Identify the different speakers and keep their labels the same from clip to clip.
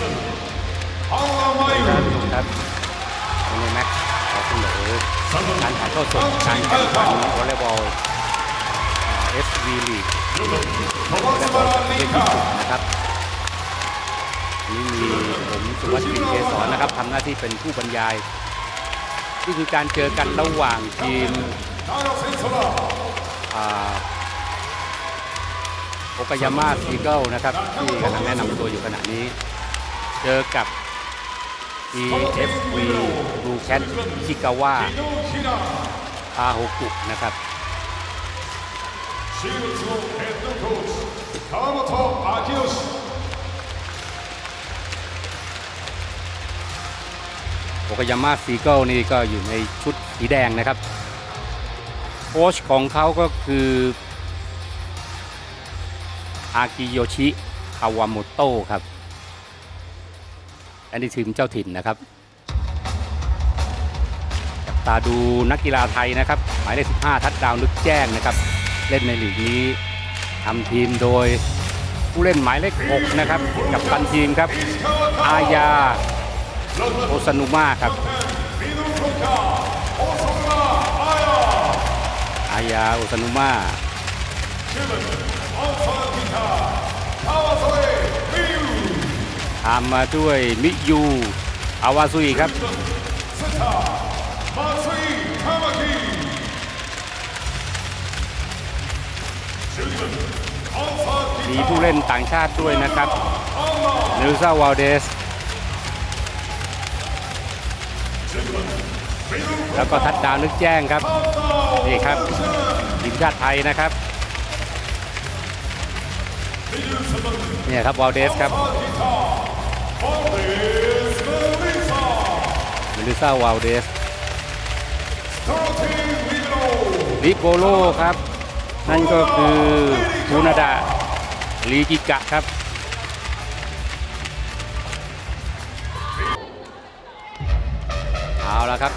Speaker 1: ท่นผู้ชมครับวันแม็กขอเสนอการถ่ายทอดสดการแข่งขันวอลเลย์บอลเอสวีลีกวอลเลย์บอลประเภทญี่ปุ่นนะครับนนี้มีผมสุวัสดิ์กลิ่นเกษรนะครับทำหน้าที่เป็นผู้บรรยายนี่คือการเจอกันระหว่างทีมโอกายาม่าซีเกิลนะครับ ที่กำลังแนะนำตัวอยู่ขณะนี้ เจอกับ EFV รูแคทชิกาวะอาโฮกุนะครับโอกยาม่าซีเกิลนี่ก็อยู่ในชุดสีแดงนะครับ โค้ชของเขาก็คืออากิโยชิคาวาโมโต้ครับ อันนี้ทีมเจ้าถิ่นนะครับจับตาดูนักกีฬาไทยนะครับ หมายเลข 15 ทัดดาวนึกแจ้งนะครับ เล่นในลีกนี้ทำทีมโดยผู้เล่นหมายเลข 6 นะครับ กับตันทีมครับ อาญาโอซานุมาครับ อายาโอซานุมา ตามมาด้วยมิยูอาวาซุยครับมีผู้เล่นต่างชาติด้วยนะครับเนลซาวาลเดส แล้วก็ทัดดาวนึกแจ้งครับ นี่ครับทีมชาติไทยนะครับเนี่ยครับวอลเดสครับ เมลิซ่าวาลเดสลิโบโลครับ นั่นก็คือคูนาดาลีกิกะครับเอาละครับ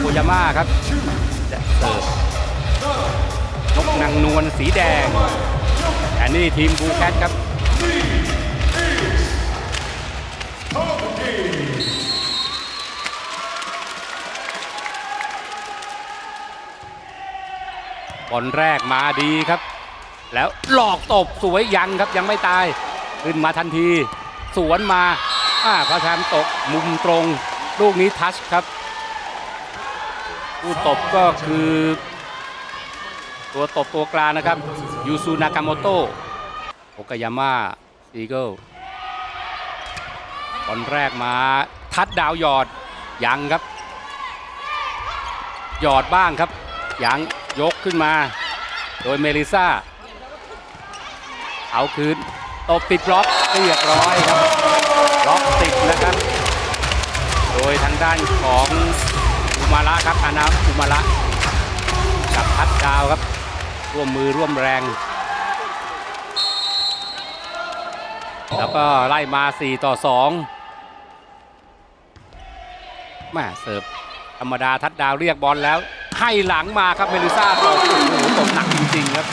Speaker 1: โกยาม่าครับจะเสิร์ฟนกนางนวลสีแดงอันนี้ทีมบูแคทครับ บอลแรกมาดีครับ แล้วหลอกตบสวยยังครับยังไม่ตาย ขึ้นมาทันที สวนมาอ่าพระแชมป์ตกมุมตรง ลูกนี้ทัชครับผู้ตบก็คือ ตัวตบตัวกลางนะครับยูซูนากามโตะโอกายาม่าซีเกิลบอลแรกมาทัดดาวหยอดยังครับ หยอดบ้างครับยัง ยกขึ้นมา โดยเมลิซ่า เอาคืนตบปิดบล็อกเรียบร้อยครับบล็อกติดนะครับ โดยทางด้านของอุมาระครับอานาอุมาระกับพัดดาวครับ ร่วมมือร่วมแรง แล้วก็ไล่มา 4 ต่อ2แม่เสิร์ฟธรรมดาทัดดาวเรียกบอลแล้ว ให้หลังมาครับเมลิซ่าตบโอ้โหตบหนักจริงๆครับ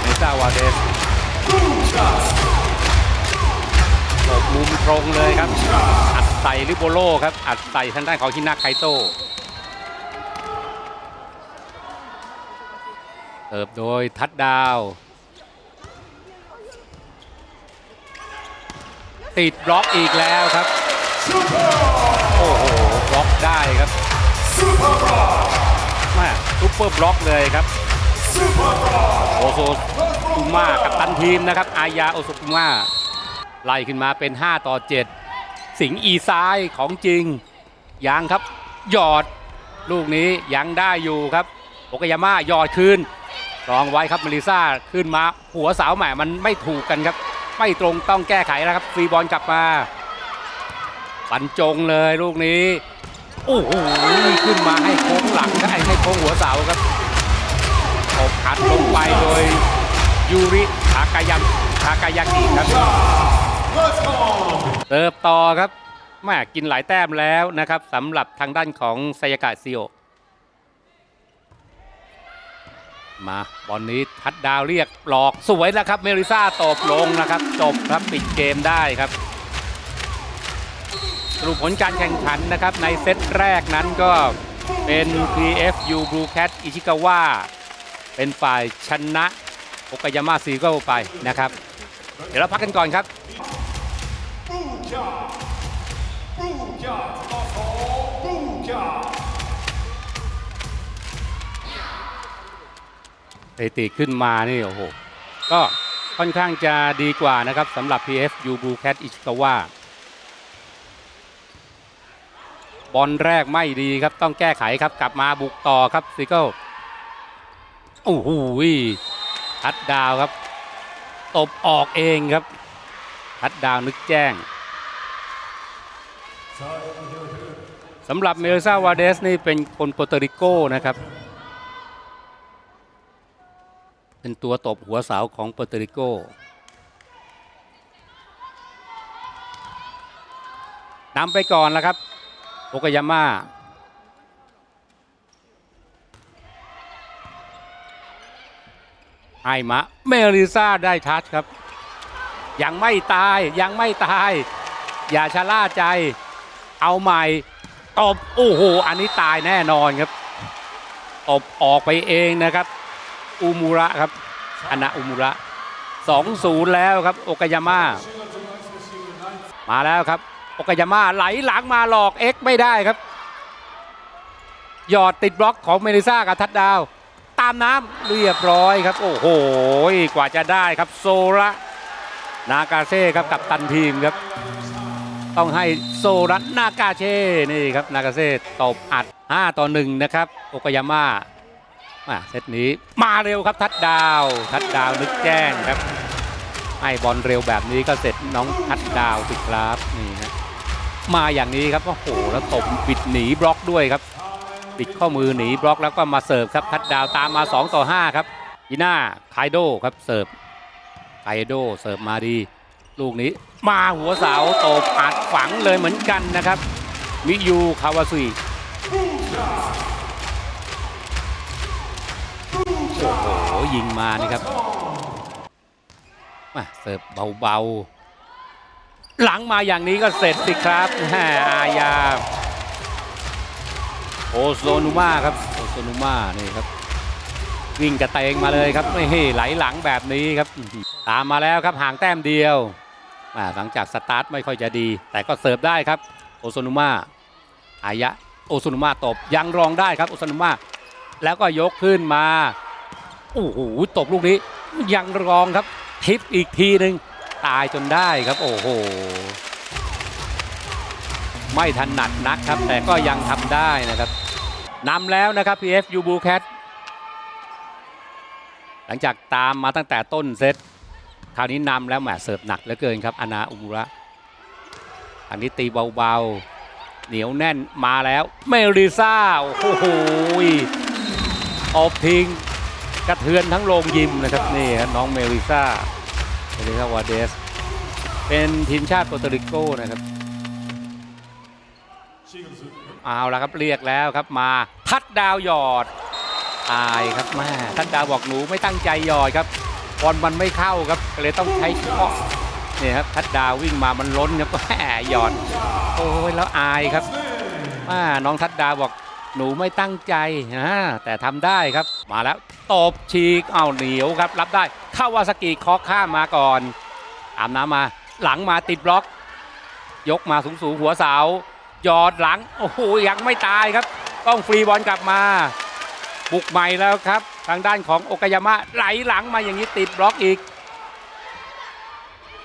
Speaker 1: เมลิซ่าวาเดสตบมุมตรงเลยครับ อัดใส่ลิโบโลครับ อัดใส่ทางด้านของฮินาไคโตเติบโดยทัดดาว ติดบล็อกอีกแล้วครับ โอ้โห บล็อกได้ครับ แมาซุปเปอร์บล็อกเลยครับโอโซตุมากับตันทีมนะครับ อายาโอโซตุมาไล่ขึ้นมาเป็น 5 ต่อ 7 สิงอีซ้ายของจริงยังครับ หยอดลูกนี้ยังได้อยู่ครับโอกายาม่าหยอดคืนรองไว้ครับมาริซ่าขึ้นมาหัวเสาแหม่มันไม่ถูกกันครับ ไม่ตรงต้องแก้ไขแล้วครับฟรีบอลกลับมาบรรจงเลยลูกนี้ โอ้โหขึ้นมาให้โค้งหลังให้ให้โค้งหัวเสาครับตบอัดลงไปโดยยูริทากายัมทากายากิครับเติบต่อครับแม่กินหลายแต้มแล้วนะครับสำหรับทางด้านของไซยากะซิโอมาบอลนี้ทัดดาวเรียกหลอกสวยแล้วครับ เมริซ่าตบลงนะครับ จบครับปิดเกมได้ครับ รุปผลการแข่งขันนะครับ ในเซตแรกนั้นก็เป็น PFU Blue Cat อิชิกาวะเป็นฝ่ายชนะโอกายาม่าซีโก้ไปนะครับ เดี๋ยวเราพักกันก่อนครับ
Speaker 2: Booyah! Booyah! Tomato! Booyah!
Speaker 1: สถิติขึ้นมานี่โอ้โห ก็ค่อนข้างจะดีกว่านะครับสำหรับ PFU Blue Cat อิชิกาวะ บอลแรกไม่ดีครับต้องแก้ไขครับกลับมาบุกต่อครับซิเกิลโอ้โหทัดดาวครับ ตบออกเองครับทัดดาวนึกแจ้งสำหรับเมลซาวาเดสนี่เป็นคนโปรโตริโกนะครับ เป็นตัวตบหัวเสาของเปร์โตริโกนำไปก่อนแล้วครับ โอกายาม่าไอมะเมลิซาได้ทัชครับ ยังไม่ตายยังไม่ตาย อย่าชะล่าใจ เอาใหม่ตบโอ้โห อันนี้ตายแน่นอนครับตบออกไปเองนะครับอุมุระครับอนาอุมุระ 2-0 แล้วครับ โอกายาม่า มาแล้วครับ โอกายาม่าไหลหลังมาหลอกเอ็กไม่ได้ครับ หยอดติดบล็อกของเมลิซ่ากับทัดดาว ตามน้ำเรียบร้อยครับ โอ้โห กว่าจะได้ครับโซระนากาเซ่ครับกับตันทีมครับ ต้องให้โซระนากาเช่นี่ครับนากาเซ่ตบอัด 5 ต่อ 1 นะครับ โอกายาม่ามาเซตนี้มาเร็วครับทัดดาว ทัดดาวนึกแจ้งครับให้บอลเร็วแบบนี้ก็เสร็จน้องทัดดาวสิครับนี่ฮะ มาอย่างนี้ครับโอ้โหแล้วตบบิดหนีบล็อกด้วยครับบิดข้อมือหนีบล็อกแล้วก็มาเสิร์ฟครับทัดดาวตามมา 2 ต่อ 5 ครับยีน่าไคโดครับเสิร์ฟไคโดเสิร์ฟมาดี ลูกนี้มาหัวเสาตบอัดฝังเลยเหมือนกันนะครับมิยูคาวาซุยโอ้โหยิงมานี่ครับมาเสิร์ฟเบาๆ หลังมาอย่างนี้ก็เสร็จสิครับแหมอาญาโอโซนุมาครับโอโซนุมานี่ครับ วิ่งกระเตงมาเลยครับไม่ให้ไหลหลังแบบนี้ครับ ตามมาแล้วครับห่างแต้มเดียวหลังจากสตาร์ทไม่ค่อยจะดี แต่ก็เสิร์ฟได้ครับโอโซนุมาอายะโอโซนุมาตบยังรองได้ครับโอโซนุมาแล้วก็ยกขึ้นมาโอ้โหตบลูกนี้ยังรองครับทิปอีกทีหนึ่ง ตายจนได้ครับโอ้โห ไม่ถนัดนักครับ แต่ก็ยังทำได้นะครับนำแล้วนะครับ PFU b l u Cat หลังจากตามมาตั้งแต่ต้นเซตคราวนี้นำแล้วแหมเสิร์ฟหนักเหลือเกินครับอนาอุมุระอันนี้ตีเบาๆ เหนียวแน่นมาแล้วเมริซ่าโอ้โหออกทิ้งกระเทือนทั้งโรงยิมนะครับนี่ครับน้องเมลิซ่า เมลิซ่าวาเดส เป็นทีมชาติโปรตุริโกนะครับเอาละครับเรียกแล้วครับมาทัดดาวหยอดตายครับแม่ทัดดาวบอกหนูไม่ตั้งใจหยอดครับบอลมันไม่เข้าครับเลยต้องใช้เคาะนี่ครับทัดดาววิ่งมามันล้นครับแหมหยอดโอ้ยแล้วอายครับอ่าน้องทัดดาวบอกหนูไม่ตั้งใจนะแต่ทำได้ครับ มาแล้วตบฉีกเอาเหนียวครับรับได้ เข้าวาสกิเคอข้ามมาก่อนอาบน้ำมาหลังมาติดบล็อก ยกมาสูงสูงๆหัวเสาหยอดหลัง โอ้โหยังไม่ตายครับ ต้องฟรีบอลกลับมา บุกใหม่แล้วครับ ทางด้านของโอกายามะไหลหลังมาอย่างนี้ติดบล็อกอีก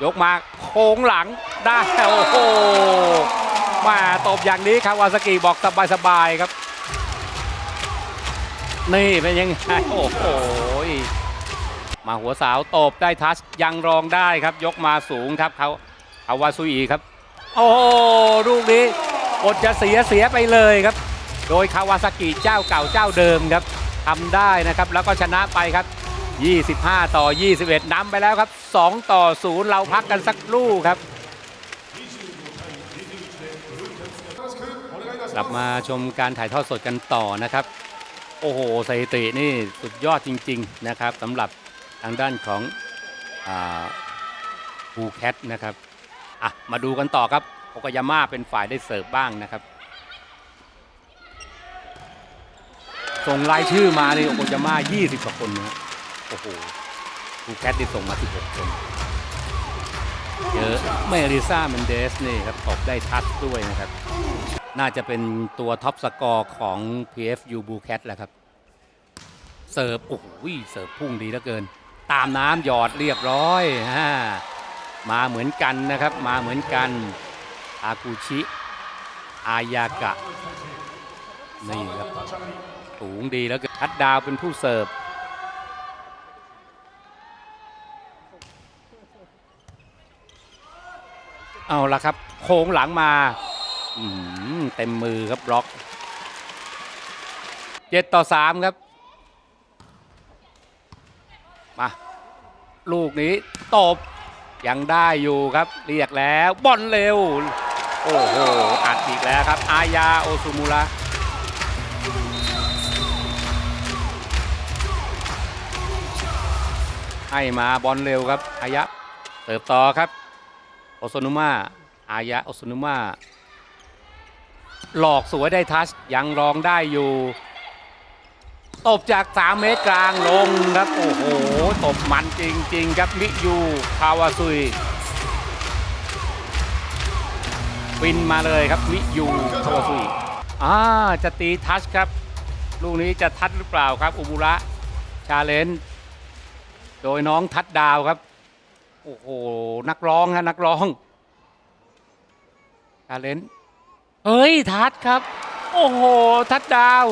Speaker 1: ยกมาโค้งหลังได้โอ้โหมาตบอย่างนี้คาวาสกิบอกสบายๆครับ นี่เป็นยังไงโอ้โห มาหัวสาวตบได้ทัชยังรองได้ครับ ยกมาสูงครับเขาเขาวาซุอีครับ โอ้ลูกนี้อดจะเสียเสียไปเลยครับ โดยคาวาซากิเจ้าเก่าเจ้าเดิมครับทำได้นะครับแล้วก็ชนะไปครับ 25 ต่อ 21นำไปแล้วครับ 2 ต่อ 0 เราพักกันสักครู่ครับ กลับมาชมการถ่ายทอดสดกันต่อนะครับ โอ้โหสถิตินี่สุดยอดจริง ๆ นะครับสำหรับ ทางด้านของบูแคทนะครับอะมาดูกันต่อครับโอกายาม่าเป็นฝ่ายได้เสิร์ฟบ้างนะครับ ส่งรายชื่อมาในโอกายาม่า20กว่าคนนะโอ้โหคูแคทได้ส่งมา 16 คนเยอะเมริซ่าเมนเดสนี่ครับตบได้ทัชด้วยนะครับ น่าจะเป็นตัวท็อปสกอร์ของ PFU Blue Cat แหละครับ เสิร์ฟโอ้โหเสิร์ฟพุ่งดีเหลือเกิน ตามน้ำหยอดเรียบร้อยฮะมาเหมือนกันนะครับ มาเหมือนกัน อากุชิ อายากะ นี่ครับสูงดีแล้วก็ทัดดาวเป็นผู้เสิร์ฟเอาละครับ โค้งหลังมาอืมเต็มมือครับบล็อกเจ็ดต่อสามครับ มา ลูกนี้ตบยังได้อยู่ครับ เรียกแล้วบอลเร็ว โอ้โหอัดอีกแล้วครับ อายาโอซุมุระให้มาบอลเร็วครับ อายะเติบต่อครับโอโซนุมาอายะโอโซนุมาหลอกสวยได้ทัชยังรองได้อยู่ ตบจาก 3 เมตรกลางลงครับ โอ้โห ตบมันจริง ๆ ครับมิยูคาวาซุยวินมาเลยครับมิยูคาวาซุยอ่าจะตีทัชครับ ลูกนี้จะทัชหรือเปล่าครับอุบุระชาเลนโดยน้องทัดดาวครับ โอ้โห นักร้องฮะนักร้องชาเลนเฮ้ยทัดครับ โอ้โห ทัดดาว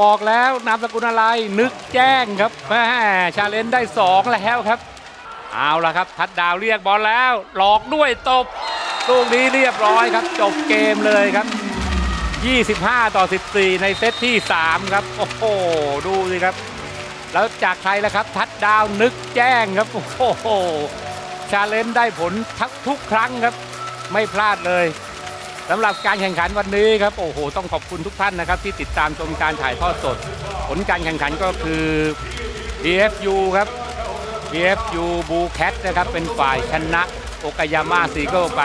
Speaker 1: บอกแล้วนามสกุลอะไรนึกแจ้งครับแม่ชาเลนได้ 2 แล้วครับ เอาละครับ ทัดดาวเรียกบอลแล้ว หลอกด้วยตบลูกนี้เรียบร้อยครับ จบเกมเลยครับ 25 ต่อ 14 ในเซตที่ 3 ครับ โอ้โห ดูสิครับ แล้วจากใครล่ะครับ ทัดดาวนึกแจ้งครับ โอ้โห ชาเลนได้ผลทักทุกครั้งครับ ไม่พลาดเลย สำหรับการแข่งขันวันนี้ครับโอ้โหต้องขอบคุณทุกท่านนะครับ ที่ติดตามชมการถ่ายทอดสด ผลการแข่งขันก็คือ DFU ครับ DFU Blue Cat นะครับเป็นฝ่ายชนะโอกายาม่าซีเกิลไป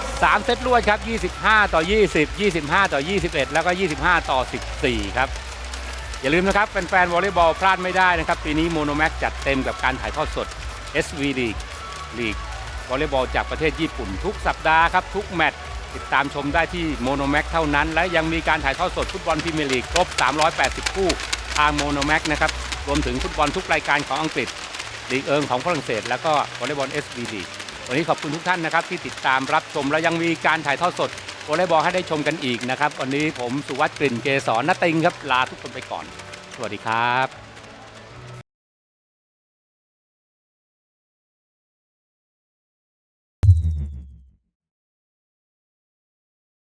Speaker 1: 3 เซตรวดครับ 25 ต่อ 20 25 ต่อ 21 แล้วก็ 25 ต่อ 14 ครับ อย่าลืมนะครับแฟนๆวอลเลย์บอลพลาดไม่ได้นะครับ ปีนี้โมโนแม็กจัดเต็มกับการถ่ายทอดสด SV League ลีกวอลเลย์บอลจากประเทศญี่ปุ่นทุกสัปดาห์ครับทุกแมตช์ ติดตามชมได้ที่โมโนแม็กเท่านั้น และยังมีการถ่ายทอดสดฟุตบอลพรีเมียร์ลีกครบ 380 คู่ทางโมโนแม็กนะครับ รวมถึงฟุตบอลทุกรายการของอังกฤษลีกเอิงของฝรั่งเศส แล้วก็วอลเลย์บอล SV League วันนี้ขอบคุณทุกท่านนะครับที่ติดตามรับชมและยังมีการถ่ายทอดสดวอลเลย์บอลให้ได้ชมกันอีกนะครับวันนี้ผมสุวัสด์กลิ่นเกษรนติงครับลาทุกคนไปก่อน สวัสดีครับ